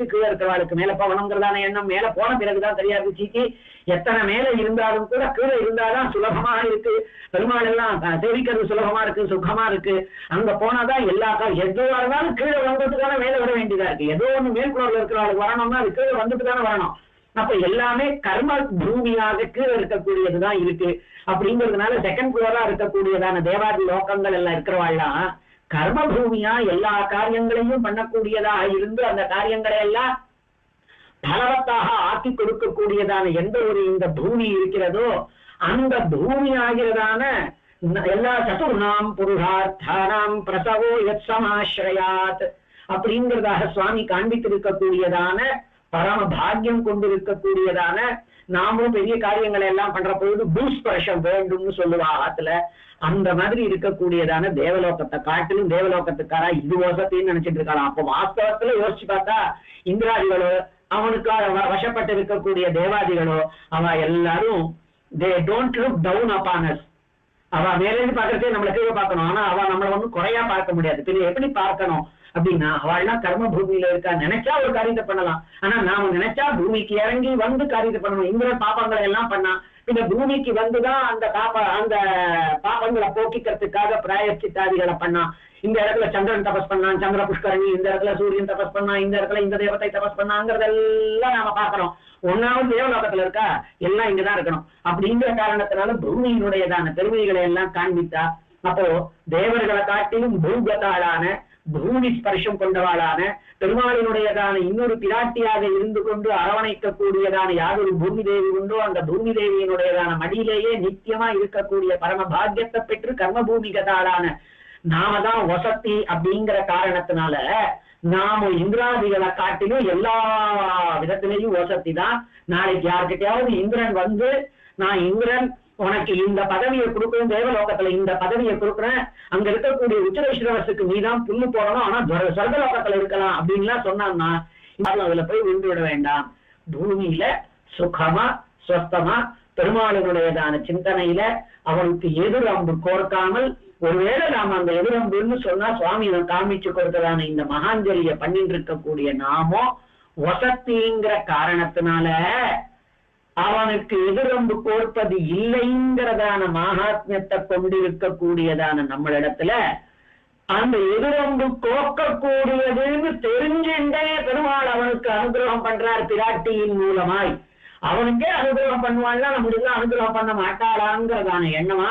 கீழே இருக்கிறவாளுக்கு மேல போகணுங்கிறதான எண்ணம். மேல போன பிறகுதான் தெரியாது. இருந்துச்சு எத்தனை மேல இருந்தாலும் கூட கீழே இருந்தாதான் சுலபமா இருக்கு. பெருமாள் எல்லாம் சேவிக்கிறது சுலபமா இருக்கு சுகமா இருக்கு. அங்க போனாதான் எல்லா எதுவா இருந்தாலும் கீழே வந்ததுக்கான மேல விட வேண்டியதா இருக்கு. ஏதோ ஒண்ணு மேற்கூடல இருக்கிறவளுக்கு வரணும்னா அது கீழே வந்துட்டு தானே வரணும். அப்ப எல்லாமே கர்ம பூமியாக கீழே இருக்கக்கூடியதுதான் இருக்கு. அப்படிங்கிறதுனால செகண்ட் ஃப்ளோரா இருக்கக்கூடியதான தேவாதி லோகங்கள் எல்லாம் இருக்கிறவாள்லாம் கர்ம பூமியா எல்லா காரியங்களையும் பண்ணக்கூடியதாக இருந்து அந்த காரியங்களை எல்லாம் பலவத்தாக ஆக்கி கொடுக்கக்கூடியதான எந்த ஒரு இந்த பூமி இருக்கிறதோ அந்த பூமி ஆகிறதான எல்லா சதுர்ணாம் புருஷார்த்தானாம் பிரசவோ எத் சமாஸ்ரயாத் அப்படிங்கிறதாக சுவாமி காண்பித்திருக்கக்கூடியதான பரம பாக்கியம் கொண்டிருக்கக்கூடியதான நாமும் பெரிய காரியங்களை எல்லாம் பண்ற பொழுது பூஸ்பர்ஷம் வேண்டும்னு சொல்லுவா ஆத்துல அந்த மாதிரி இருக்கக்கூடியதான தேவலோகத்தை காட்டிலும் தேவலோகத்துக்காரா இது வசத்தின்னு நினைச்சிட்டு இருக்கலாம் அப்போ வாஸ்தவத்துல யோசிச்சு பார்த்தா இந்திராதிகளோ அவனுக்காக வசப்பட்டு இருக்கக்கூடிய தேவாதிகளோ அவ எல்லாரும் they don't look down upon அவ மேலேருந்து பாக்குறதே நம்மள கீழே பார்க்கணும். ஆனா அவ நம்மள ஒண்ணும் குறையா பார்க்க முடியாது. பின்ன எப்படி பார்க்கணும்? அப்படின்னா அவள்லாம் கர்ம பூமியில இருக்கா? நினைச்சா ஒரு காரியத்தை பண்ணலாம். ஆனா நாம நினைச்சா பூமிக்கு இறங்கி வந்து காரியத்தை பண்ணணும். இந்திர பாப்பங்களை எல்லாம் பண்ணா. இந்த பூமிக்கு வந்துதான் அந்த பாப்ப அந்த பாப்பங்களை போக்கிக்கிறதுக்காக பிராயச்சித்தாதிகளை பண்ணா. இந்த இடத்துல சந்திரன் தபஸ் பண்ணான் சந்திர புஷ்கரணி இந்த இடத்துல சூரியன் தபஸ் பண்ணா இந்த இடத்துல இந்த தேவத்தை தபஸ் பண்ணாங்கிறதெல்லாம் நாம பாக்குறோம் ஒன்னாவது தேவலோகத்துல இருக்கா? எல்லாம் இங்கதான் இருக்கணும். அப்படிங்கிற காரணத்தினால பூமியினுடையதான பெருமைகளை எல்லாம் காண்பித்தா அப்போ தேவர்களை காட்டிலும் பூகத்தாளான பூமி ஸ்பர்ஷம் கொண்டவாளான பெருமாளினுடையதான இன்னொரு பிராட்டியாக இருந்து கொண்டு அரவணைக்கக்கூடியதான யாதொரு பூமி தேவி உண்டோ அந்த பூமி தேவியினுடையதான மடியிலேயே நித்தியமா இருக்கக்கூடிய பரம பாக்கியத்தை பெற்று கர்ம பூமிகதாளான நாம தான் வசதி அப்படிங்கிற காரணத்தினால நாம இந்திராதிகளை காட்டிலும் எல்லா விதத்திலையும் வசதி தான் நாளைக்கு யாருக்கிட்டையாவது இந்திரன் வந்து நான் இந்திரன் உனக்கு இந்த பதவியை கொடுக்குறேன் தேவலோகத்துல இந்த பதவியை கொடுக்குறேன். அங்க இருக்கக்கூடிய உச்சரேஸ்வரசுக்கு நீதான் புண்ணு போடணும் ஆனா சொர்க்கலோகத்துல இருக்கலாம் அப்படின்லாம் சொன்னான்னா அதுல போய் விழுந்து விட வேண்டாம். பூமியில சுகமா சொஸ்தமா பெருமாளினுடையதான சிந்தனையில அவனுக்கு எதிர் அம்பு கோர்க்காமல் ஒருவேளை நாம அந்த எதிரம்புன்னு சொன்னா சுவாமி காமிச்சு கொடுத்ததான இந்த மகாஞ்சலிய பண்ணிட்டு இருக்கக்கூடிய நாமோ வசத்திங்கிற காரணத்தினால அவனுக்கு எதிரம்பு கோர்ப்பது இல்லைங்கிறதான மகாத்மியத்தை கொண்டிருக்கக்கூடியதான நம்மளிடத்துல அந்த எதிரம்பு கோக்கக்கூடியதுன்னு தெரிஞ்சுட்டே பெருமாள் அவனுக்கு அனுகிரகம் பண்றார் பிராட்டியின் மூலமாய். அவனுக்கே அனுகிரகம் பண்ணுவாள்னா நம்மளுக்கு அனுகிரகம் பண்ண மாட்டாளாங்கிறதான எண்ணமா?